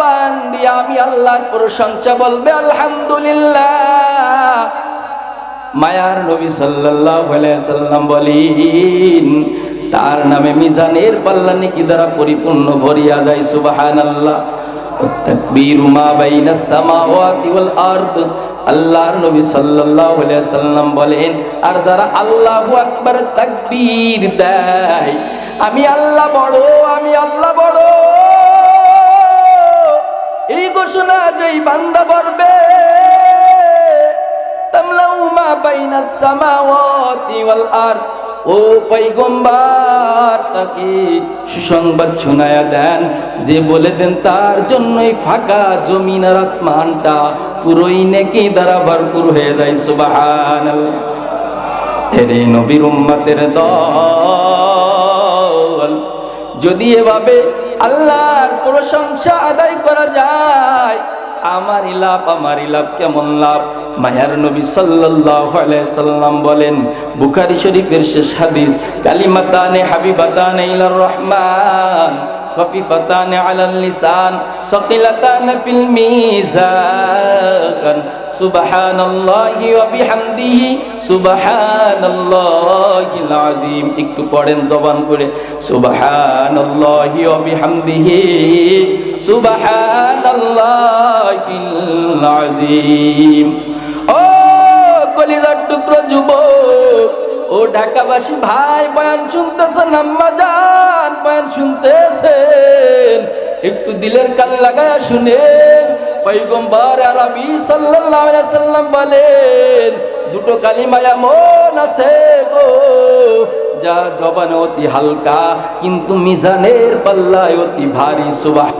জবান দিয়ে আমি আল্লাহর প্রশংসা বলবে, আলহামদুলিল্লাহ। মায়ার নবী সাল্লাল্লাহু আলাইহি সাল্লাম বলেন, তার নামে মিজানের পাল্লা নেকি দ্বারা পরিপূর্ণ? ভরিয়া যায়, সুবহানাল্লাহ। তাকবীরু আমি আল্লাহ বড়, আমি আল্লাহ বড়। ঘোষণা যেই বান্দা বলবে, তামলাউ মা বাইনাস সামাওয়াতি ওয়াল আরদ ও পৈগম্বার তাকে সুসংবাদ শোনায়া দেন, যে বলে দেন, তার জন্যই ফাঁকা জমিন আর আসমানটা পুরোই নাকি দ্বারা ভরপুর হয়ে যায় সুবাহান নবীর উম্মতের দল যদি এভাবে আল্লাহর প্রশংসা আদায় করা যায়, আমারই লাভ আমারই লাভ, কেমন লাভ? মায়ার নবী সাল্লাম বলেন, বুখারী শরীফের শেষ হাদিস, কালিমাতানে হাবিবাতানে ইলার রহমান। خفيفتان على اللسان ثقيلتان في الميزان سبحان الله وبحمده سبحان الله العظيم একটু পড়েন জবান করে সুবহান আল্লাহ বিহামদিহি সুবহান আল্লাহিল আযীম ও কলিজার টুকরো যুবক ও ঢাকাবাসী ভাই, বয়ান শুনতেছেন, আম্মা যান, বয়ান শুনতেছেন। একটু দিলের কান লাগায়া শুনেন পৈগম্বর আরবি সাল্লাল্লাহু আলাইহি সাল্লাম বলেন, দুটো কালিমা এমন আছে গো, যা জবানে অতি হালকা, কিন্তু মিজানের পাল্লায় অতি ভারী সুবাহ।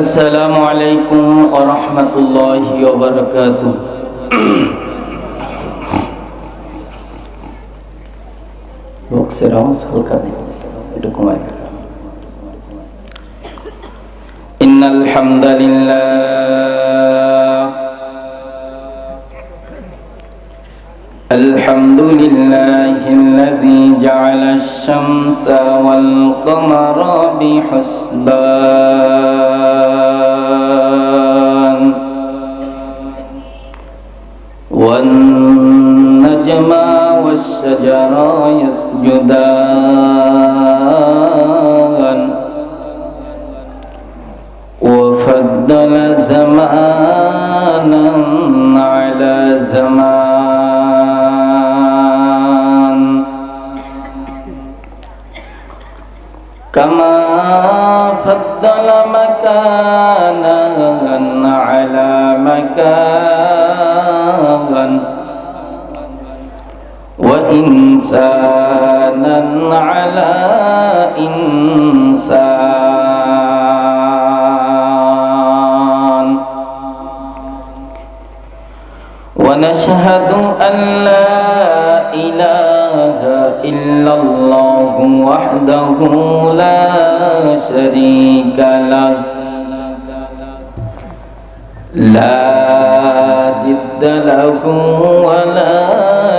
আসসালামু আলাইকুম ওয়া রাহমাতুল্লাহি ওয়া বারাকাতুহু। বক্সের আওয়াজ হালকা দিন একটু কমাই إن الحمد لله الحمد لله الذي جعل الشمس والقمر بحسبان والنجم والشجر يسجدان. وفضل زمانا على زمان. كما فضل وإنسانا على إنسان. ونشهد أن لا إله إلا الله وحده لا شريك له. لا جد له ولا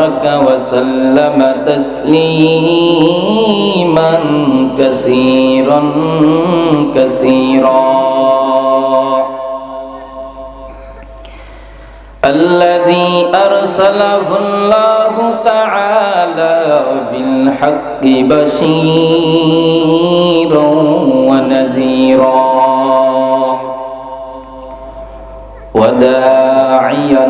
وبارك وسلم تسليما كثيرا كثيرا. الذي أرسله الله تعالى بالحق بشيرا ونذيرا. وداعيا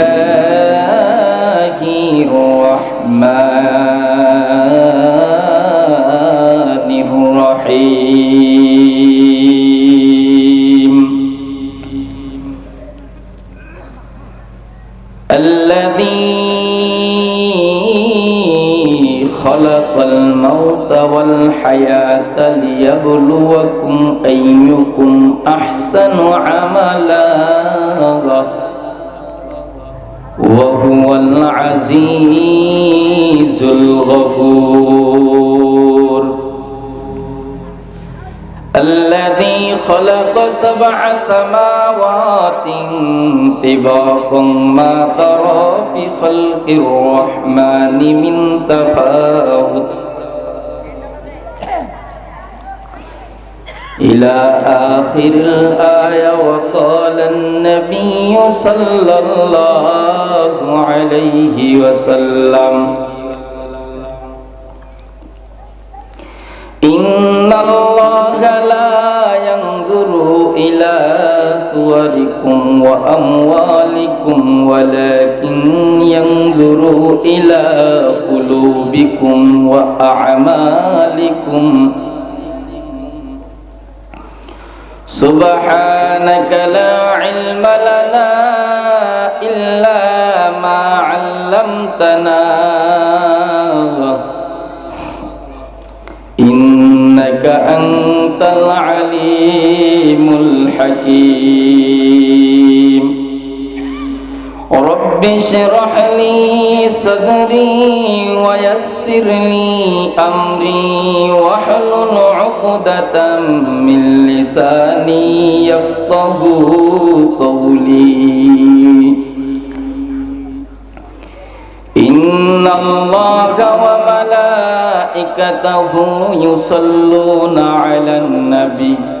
خلق سبع سماوات طباقا ما ترى في خلق الرحمن من تفاوت. إلى آخر الآية وقال النبي صلى الله عليه وسلم إن الله لا إلى صوركم وأموالكم ولكن ينظر إلى قلوبكم وأعمالكم. سبحانك لا علم لنا إلا ما علمتنا. إنك أنت العليم الحكيم. رب اشرح لي صدري ويسر لي أمري واحلل عقدة من لساني يفقه قولي. إن الله وملائكته يصلون على النبي.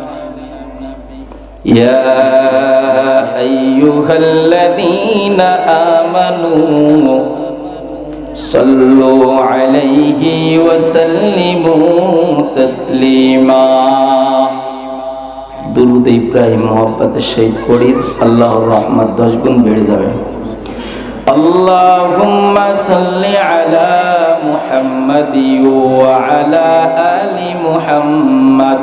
يا أيها الذين آمنوا صلوا عليه وسلموا تسليما দুরুদ ইব্রাহিম মোহাম্মদের শহীদ পড়ি আল্লাহর রহমত দশ গুণ বেড়ে যাবে اللهم صل على محمد وعلى آل محمد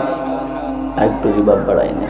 একটু রিবাব বাড়াই না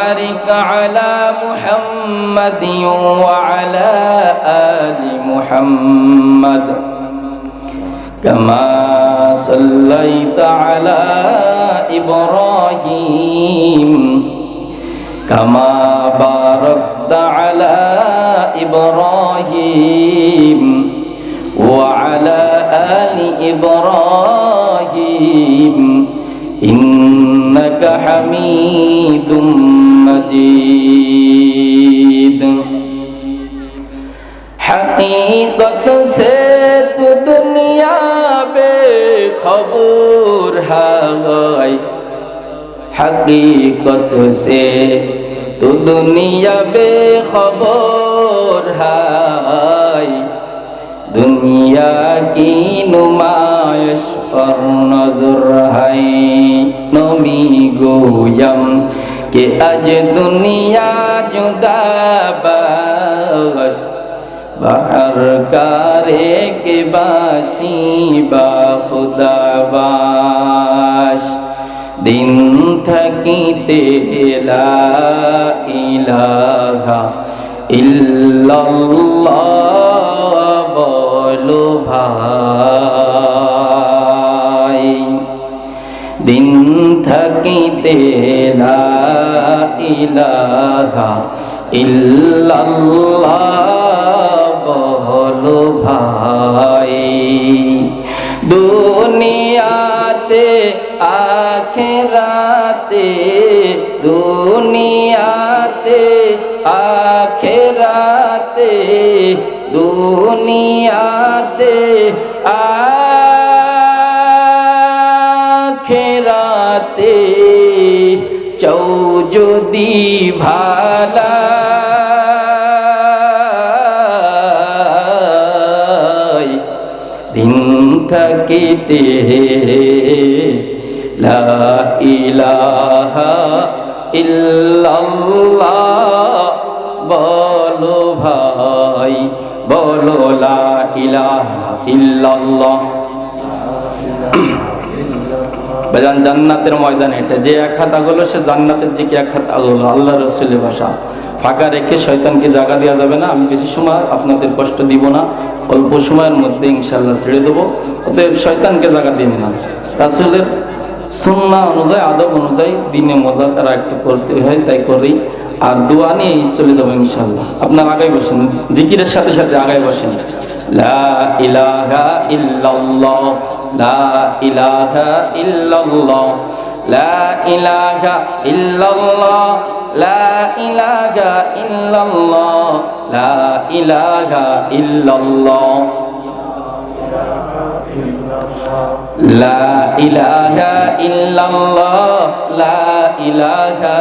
بارك على محمد وعلى آل محمد. كما صليت على إبراهيم. كما باركت على إبراهيم. وعلى آل إبراهيم. إنك حميد مجيد حقیقت سيس دنيا دنیا بے خبر ہے حقیقت سے تو دنیا بے خبر ہے দুনিয়া কি নুমায়ুষ পর নজর হাই নমি গোয়ম, কে আজ দুনিয়া জুদা বাস? বাহার কারে কে বাসি বা খুদা বাস? দিন থাকিতে লা ইলাহা ইল্লাল্লাহ। বল ভাই দিন থাকিতে ইলাহা ইল্লাল্লাহ বলো ভাই দুনিয়াতে আখেরাতে দুনিয়াতে আখেরাতে দুনিয়াতে আখেরাতে চৌ যদি ভালা। দিন থাকিতে লা ইলাহা ইল্লাল্লাহ বলো ভাই বলো জান্নাতের ময়দানে, এটা যে এক হাত আগলো, সে জান্নাতের দিকে এক হাত আগলো। আল্লাহ রসুলের ভাষা। ফাঁকা রেখে শয়তানকে জায়গা দেওয়া যাবে না। আমি বেশি সময় আপনাদের কষ্ট দিব না। অল্প সময়ের মধ্যে ইনশাল্লাহ ছেড়ে দেবো। অতএব শয়তানকে জায়গা দিন না। রাসুলের সুন্না অনুযায়ী, আদব অনুযায়ী দিনে মজা একটু করতে হয়, তাই করি। আর দোয়া নিয়ে চলে যাব ইনশাল্লাহ আপনার আগায় বসেন, জিকিরের সাথে সাথে আগায় বসেন। লা ইলাহা ইল্লাল্লাহ, লা ইলাহা ইল্লাল্লাহ, লা ইলাহা ইল্লাল্লাহ, লা ইলাহা ইল্লাল্লাহ, লা ইলাহা ইল্লাল্লাহ, লা ইলাহা লা ইলাহা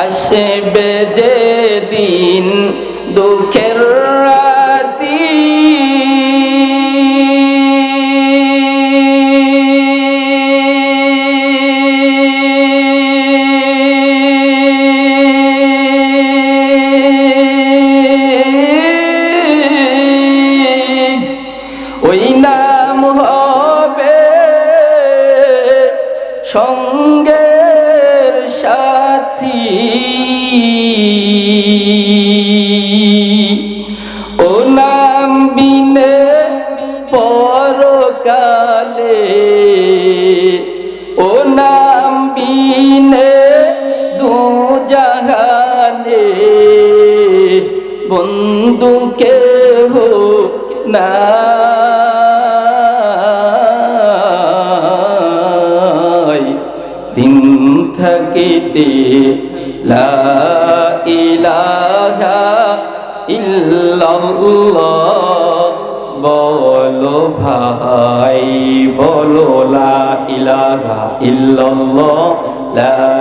আসবে যে দিন দুঃখের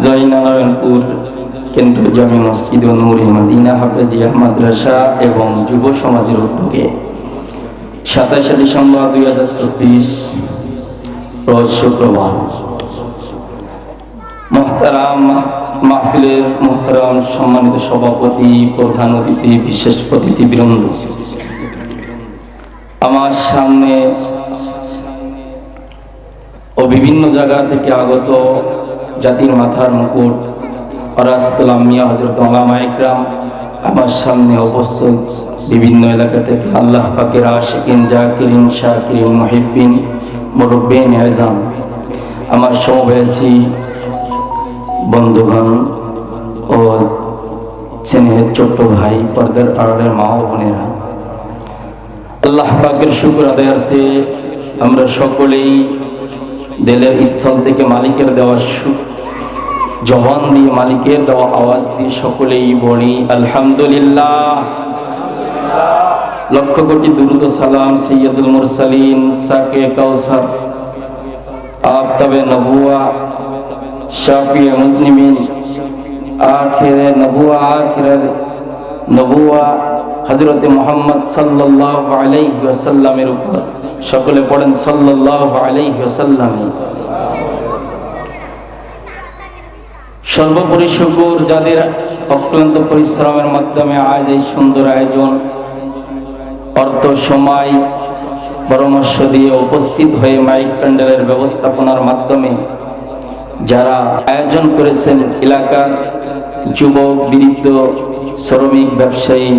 জয়নারায়ণপুর কেন্দ্রীয় জামি মসজিদ ও নূরে মদিনা হাফেজিয়া মাদ্রাসা এবং যুব সমাজের উদ্যোগে সাতাশে ডিসেম্বর দুই হাজার চব্বিশ শুক্রবার মহতারাম মাহফিলের মহতারাম সম্মানিত সভাপতি, প্রধান অতিথি, বিশেষ অতিথি বৃন্দ। আমার সামনে ও বিভিন্ন জায়গা থেকে আগত জাতির মাথার মুকুট অরাসতুল্লাহ মিয়া হজরত আলামা ইকরাম আমার সামনে উপস্থিত বিভিন্ন এলাকা থেকে আল্লাহ পাকের আশিকিন, জাকিরিন, শাকিরিন মহিবিন মুরব্বিন, এজাম, আমার সমবয়সী বন্ধুগণ ও চেনের ছোট্ট ভাই, পর্দার আড়ালের মা ও বোনেরা, আল্লাহ পাকের শুক্র আদায়ার্থে আমরা সকলেই দিলের স্থল থেকে মালিকের দেওয়া সু- জবান দিয়ে মালিকের দেওয়া আওয়াজ দিয়ে সকলেই বলি, আলহামদুলিল্লাহ। লক্ষ কোটি দুরুদ সালাম সৈয়দুল মুরসালিন, সাকে কাউসার আফতাবে নবুয়া, শাফিয়ে মুসলিমিন, আখিরে নবুয়া আখিরে নবুয়া হজরতে মোহাম্মদ সাল্লাহ আলাইহি ওয়াসাল্লামের উপর। সকলে পড়েন সাল্লাহ আলাইহি ওয়াসাল্লাম। সর্বোপরি শুকুর যাদের অক্লান্ত পরিশ্রমের মাধ্যমে আজ এই সুন্দর আয়োজন অর্থ সময় পরামর্শ দিয়ে উপস্থিত হয়ে মাইক প্যান্ডেলের ব্যবস্থাপনার মাধ্যমে যারা আয়োজন করেছেন এলাকার যুবক, বৃদ্ধ, শ্রমিক, ব্যবসায়ী,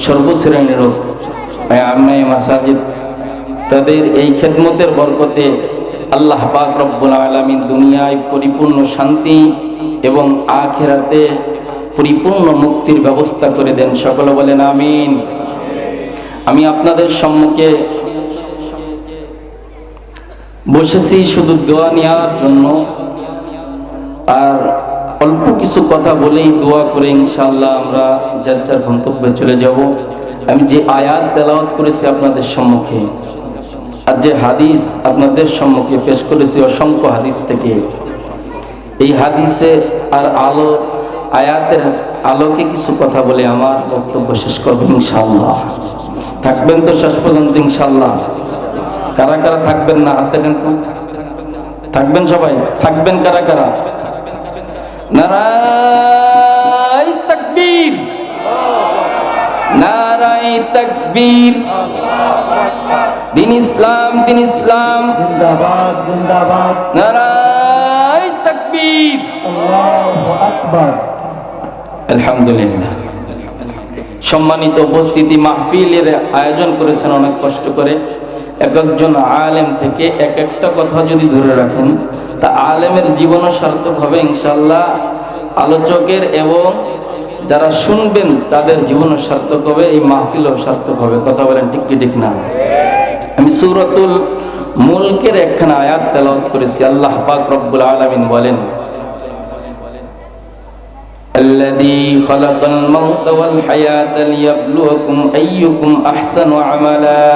সর্বশ্রেণীর আমি মাসাজিদ, তাদের এই খেদমতের বরকতে আল্লাহ পাক রব্বুল আলমিন দুনিয়ায় পরিপূর্ণ শান্তি এবং আখেরাতে পরিপূর্ণ মুক্তির ব্যবস্থা করে দেন। সকলে বলেন আমিন। আমি আপনাদের সম্মুখে বসেছি শুধু দোয়া নেওয়ার জন্য। আর অল্প কিছু কথা বলেই দোয়া করে ইনশাআল্লাহ আমরা যার যার গন্তব্যে চলে যাব। আমি যে আয়াত তেলাওয়াত করেছি আপনাদের সম্মুখে। আর যে হাদিস আপনাদের সম্মুখে পেশ করেছি, অসংখ্য হাদিস থেকে। এই হাদিসে আর আলো, আয়াতের আলোকে কিছু কথা বলে আমার বক্তব্য শেষ করব ইনশাল্লাহ থাকবেন তো শেষ পর্যন্ত ইনশাল্লাহ কারা কারা থাকবেন না হাত দেখেন থাকবেন সবাই? থাকবেন কারা কারা? নারাই তাকবীর। তাকবীর। দিন ইসলাম দিন ইসলাম। জিন্দাবাদ জিন্দাবাদ। তাকবীর। আল্লাহু আকবার। আলহামদুলিল্লাহ। সম্মানিত উপস্থিতি মাহফিলের আয়োজন করেছেন অনেক কষ্ট করে। এক একজন আলেম থেকে এক একটা কথা যদি ধরে রাখেন তা আলেমের জীবনও সার্থক হবে ইনশাল্লাহ আলোচকের এবং যারা শুনবেন তাদের জীবনও সার্থক হবে এই মাহফিলও সার্থক হবে কথা বলেন ঠিক কি ঠিক না আমি সুরতুল মুলকের একখানা আয়াত তেলাওয়াত করেছি আল্লাহ পাক রব্বুল আলামিন বলেন الذي خلق الموت والحياة ليبلوكم أيكم أحسن عملا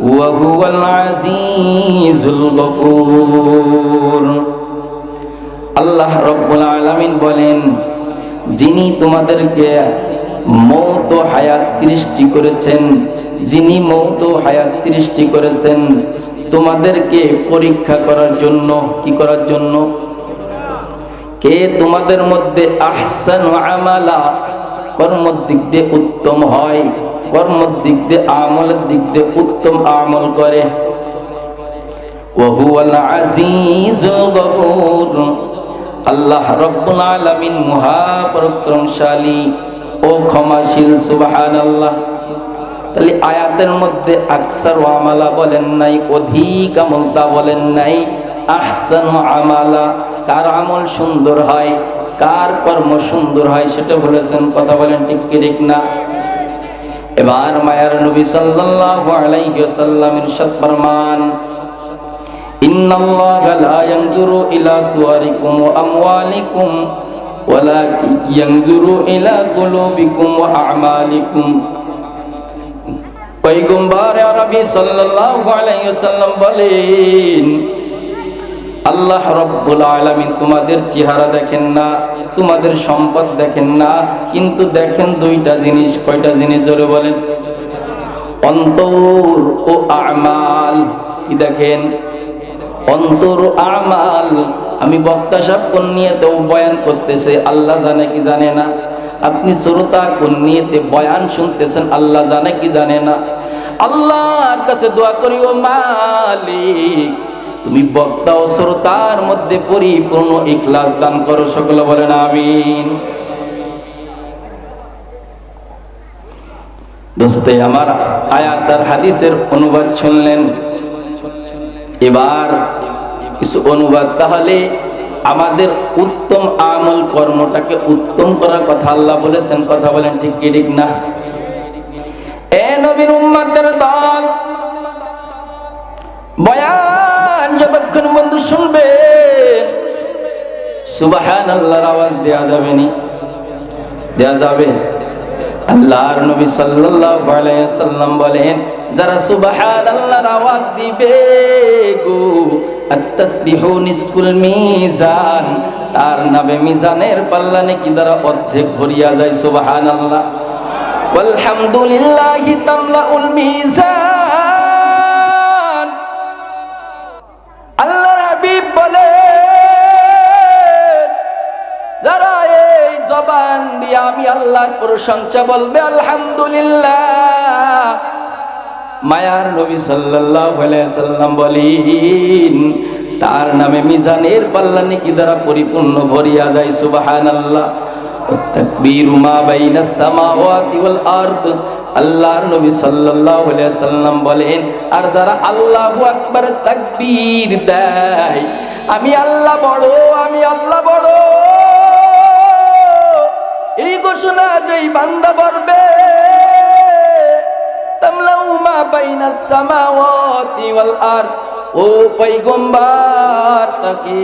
وهو العزيز الغفور আল্লাহ রব্বুল আলামিন বলেন, যিনি তোমাদেরকে মৌত হায়াত সৃষ্টি করেছেন, যিনি মৌত হায়াত সৃষ্টি করেছেন, তোমাদেরকে পরীক্ষা করার জন্য, কি করার জন্য? কে তোমাদের মধ্যে আহসান আমালা কর্মর দিক দিয়ে উত্তম হয় কর্মর দিক দিয়ে আমলের দিক দিয়ে উত্তম আমল করে? ওহুয়াল আজিজুল গফুর। আল্লাহ রব্বুল আলামিন মহাপরাক্রমশালী ও ক্ষমাশীল, সুবহানাল্লাহ। তাহলে আয়াতের মধ্যে আকসার আমালা বলেন নাই, অধিক আমলতা বলেন নাই, আহসান আমালা, কার আমল সুন্দর হয়, কার কর্ম সুন্দর হয় সেটা বলেছেন, কথা বলেন ঠিক কি ঠিক না? এবার মায়ার নবী সাল্লাল্লাহু আলাইহি ওয়াসাল্লাম ইরশাদ ফরমান আল্লাহ রব্বুল আলামিন তোমাদের চেহারা দেখেন না, তোমাদের সম্পদ দেখেন না, কিন্তু দেখেন দুইটা জিনিস। কয়টা জিনিস জোরে বলেন? অন্তর ও আমাল। কি দেখেন? অন্তর আমাল। আমি বক্তা সাহেব কোন নিয়েতে বয়ান করতেছে, আল্লাহ জানে কি জানে না। আপনি শ্রোতা কোন নিয়েতে বয়ান শুনতেছেন, আল্লাহ জানে কি জানে না। আল্লাহর কাছে দোয়া করি, ও মালিক, তুমি বক্তা ও শ্রোতার মধ্যে পরিপূর্ণ ইখলাস দান করো, সকলে বলেন আমিন। দোস্তে আমার আয়াত আর হাদিসের অনুবাদ শুনলেন। এবার কিছু অনুবাদ, তাহলে আমাদের উত্তম আমল কর্মটাকে উত্তম করার কথা আল্লাহ বলেছেন, কথা বলেন ঠিক কি, ঠিক না? এ নবীর উম্মাদের দল, বয়ান যতক্ষণ বন্ধু শুনবে সুবাহান আল্লাহর আওয়াজ দেয়া যাবে নি? দেয়া যাবে? আল্লাহর নবী সাল্লাল্লাহু আলাইহি সাল্লাম বলেন যারা সুবহানাল্লাহর আওয়াজ দিবে গো, আত্তাসবিহু নিসফুল মিজান, তার নামে মিজানের পাল্লা নাকি দ্বারা অর্ধেক ভরিয়া যায় সুবহানাল্লাহ। ওয়ালহামদুলিল্লাহি তামলাউল মিজান। আল্লাহর হাবিব বলে, যারা এই জবান দিয়ে আমি আল্লাহর প্রশংসা বলবে, আলহামদুলিল্লাহ। মায়ার নবী সাল্লাল্লাহু আলাইহি সাল্লাম বলেন, তার নামে মিজানের পাল্লা নাকি দ্বারা পরিপূর্ণ ভরিয়া যায়, সুবহানাল্লাহ। আল্লাহর সাল্লাম বলেন, আর যারা দেয়, আমি আল্লাহ আমি আল্লাহ এই ঘোষণা যেই বান্দা বলবে তামলাউ মা বাইনাস সামাওয়াতি ওয়াল আরদ। ও পৈগম্বার তাকে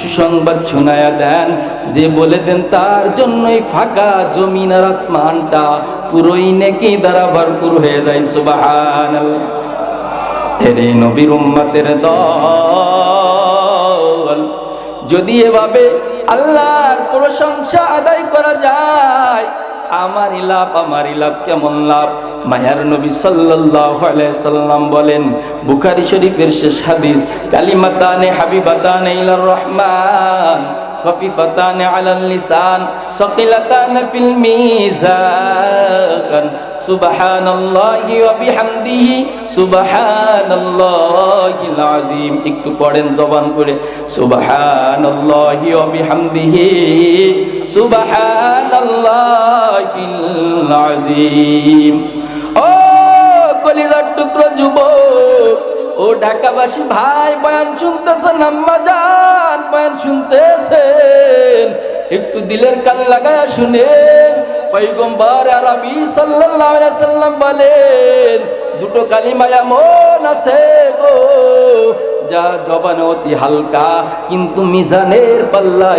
সুসংবাদ শোনায়া দেন, যে বলে দেন, তার জন্যই ফাঁকা জমিন আর আসমানটা পুরোই নাকি দ্বারা ভরপুর হয়ে যায়, সুবহানাল্লাহ। এরে নবীর উম্মতের দল, যদি এভাবে আল্লাহর প্রশংসা আদায় করা যায় আমার লাভ আমার লাভ, কেমন লাভ? মায়ার নবী সাল্লাম বলেন, বুখারি শরীফের শেষ হাদিস, কালিমাতানে হাবিবাতানে ইলার রহমান, খফিফাতানে আলাল লিসান, সকিলাতানে ফিল মিজান। একটু পড়েন জবান করে। সুবহানাল্লাহি ওয়া ও কলিজার টুকরো যুবক, ও ঢাকাবাসী ভাই, বয়ান শুনতেছেন, আম্মা যান বয়ান শুনতেছেন। একটু দিলের কাল লাগায় শুনেন। পৈগম্বর আরবি সাল্লাল্লাহু আলাইহি সাল্লাম বলেন, দুটো কালিমা এমন আছে গো, যা জবানে অতি হালকা, কিন্তু মিজানের পাল্লা